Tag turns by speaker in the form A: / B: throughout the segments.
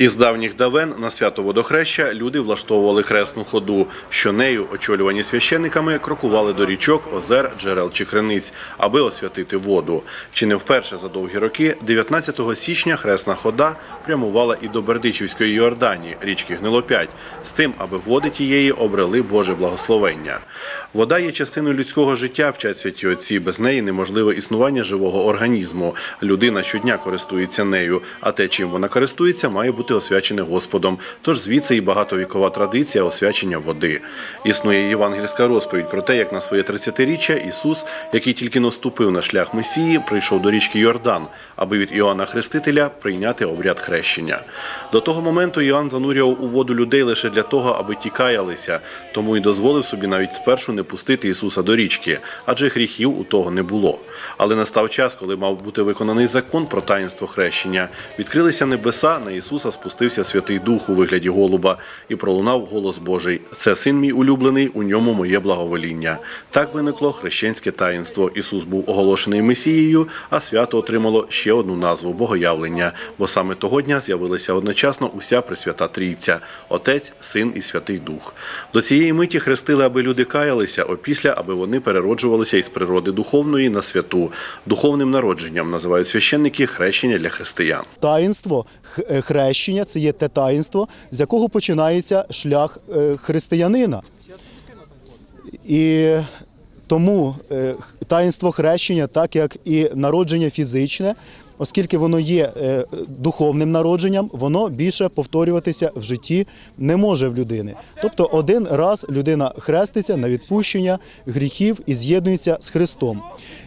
A: Із давніх давен на свято водохреща люди влаштовували хресну ходу, що нею, очолювані священниками, крокували до річок, озер, джерел чи криниць, аби освятити воду. Чи не вперше за довгі роки, 19 січня хресна хода прямувала і до Бердичівської Йордані, річки Гнилопять, з тим, аби води тієї обрели Боже благословення. Вода є частиною людського життя, вчать святі отці. Без неї неможливе існування живого організму. Людина щодня користується нею, а те, чим вона користується, має бути освячене Господом. Тож звідси і багатовікова традиція освячення води. Існує євангельська розповідь про те, як на своє 30-річчя Ісус, який тільки наступив на шлях Месії, прийшов до річки Йордан, аби від Іоанна Хрестителя прийняти обряд хрещення. До того моменту Іоанн занурював у воду людей лише для того, аби ті каялися, тому й дозволив собі навіть спершу не пустити Ісуса до річки, адже гріхів у того не було. Але настав час, коли мав бути виконаний закон про таїнство хрещення. Відкрилися небеса, на Ісуса спустився Святий Дух у вигляді голуба і пролунав голос Божий: Це син мій улюблений, у ньому моє благовоління. Так виникло хрещенське таїнство. Ісус був оголошений Месією, а свято отримало ще одну назву Богоявлення, бо саме того дня з'явилися одночасно уся Пресвята Трійця Отець, Син і Святий Дух. До цієї миті хрестили, аби люди каялися, опісля, аби вони перероджувалися із природи духовної на святу. Духовним народженням називають священники хрещення для християн.
B: Таїнство е, хрещення це є те таїнство, з якого починається шлях е, християнина. І тому е, таїнство хрещення, так як і народження фізичне, оскільки воно є е, духовним народженням, воно більше повторюватися в житті не може в людини. Тобто один раз людина хреститься на відпущення гріхів і з'єднується з Христом.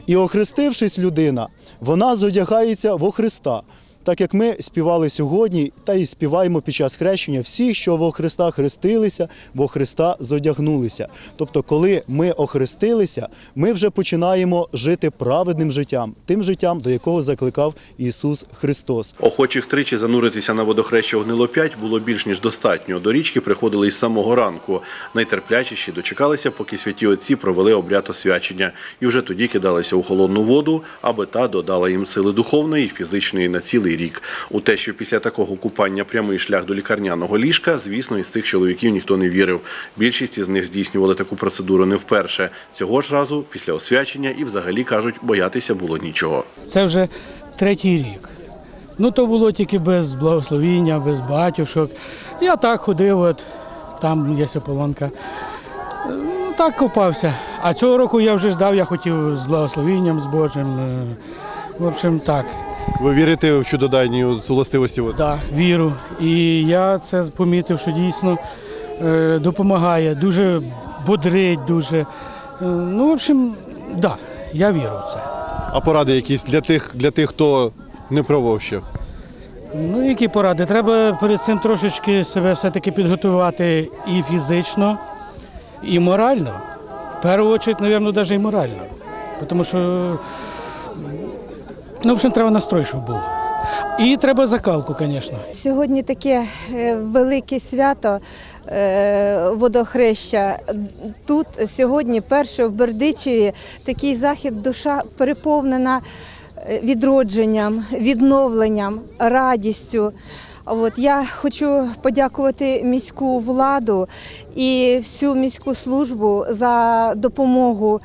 B: І охрестившись людина, вона зодягається во Христа. Так як ми співали сьогодні, та й співаємо під час хрещення, всі, що во Христа хрестилися, во Христа зодягнулися. Тобто, коли ми охрестилися, ми вже починаємо жити праведним життям, тим життям, до якого закликав Ісус Христос.
A: Охочих тричі зануритися на водохреща у Гнилоп'ять було більш ніж достатньо. До річки приходили із самого ранку. Найтерплячіші дочекалися, поки святі отці провели обряд освячення, і вже тоді кидалися у холодну воду, аби та додала їм сили духовної і фізичної на цілий рік. У те, що після такого купання прямий шлях до лікарняного ліжка, звісно, із цих чоловіків ніхто не вірив. Більшість із них здійснювали таку процедуру не вперше. Цього ж разу, після освячення, і взагалі кажуть, боятися було нічого.
C: Це вже третій рік. Ну то було тільки без благословіння, без батюшок. Я так ходив, от там є ополонка. Ну, так копався. А цього року я вже ждав, я хотів з благословінням, з Божим. Е, В общем, так,
D: Ви вірите в чудодайні властивості води?
C: да, віру. І я це помітив, що дійсно е, допомагає, дуже бодрить, дуже. Е, Ну, в общем, так, да, я вірю в це.
D: А поради якісь для тих, для тих, хто не пробував ще?
C: Ну, які поради? Треба перед цим трошечки себе все-таки підготувати і фізично, і морально. В першу чергу, мабуть, навіть і морально. Тому що, ну, в общем, треба настрой, щоб був. І треба закалку, звісно.
E: Сьогодні таке е, велике свято е, водохреща. Тут сьогодні, перше в Бердичеві, такий захід душа переповнена е, відродженням, відновленням, радістю. От я хочу подякувати міську владу і всю міську службу за допомогу.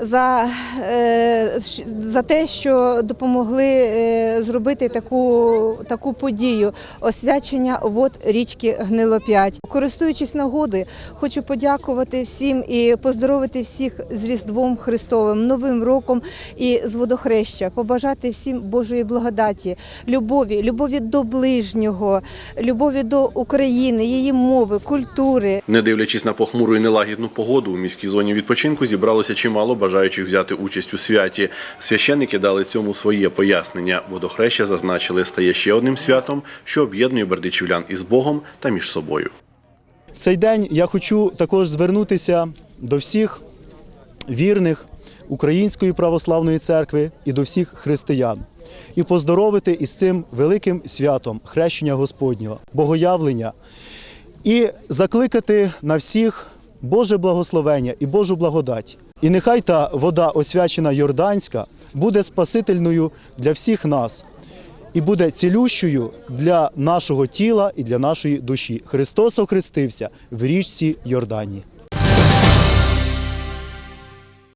E: За, е, за те, що допомогли е, зробити таку, таку подію. Освячення вод річки Гнилоп'ять. Користуючись нагодою, хочу подякувати всім і поздоровити всіх з Різдвом Христовим, Новим роком і з водохреща, побажати всім Божої благодаті, любові, любові до ближнього, любові до України, її мови, культури,
A: Не дивлячись на похмуру і нелагідну погоду, у міській зоні відпочинку зібралося чимало бажаючих взяти участь у святі. Священники дали цьому своє пояснення. Водохреща зазначили, стає ще одним святом, що об'єднує бердичівлян із Богом та між собою.
B: В цей день я хочу також звернутися до всіх вірних Української православної церкви і до всіх християн і поздоровити із цим великим святом хрещення Господнього, богоявлення і закликати на всіх Боже благословення і Божу благодать. І нехай та вода освячена Йорданська буде спасительною для всіх нас. і буде цілющою для нашого тіла і для нашої душі. Христос охрестився в річці Йордані.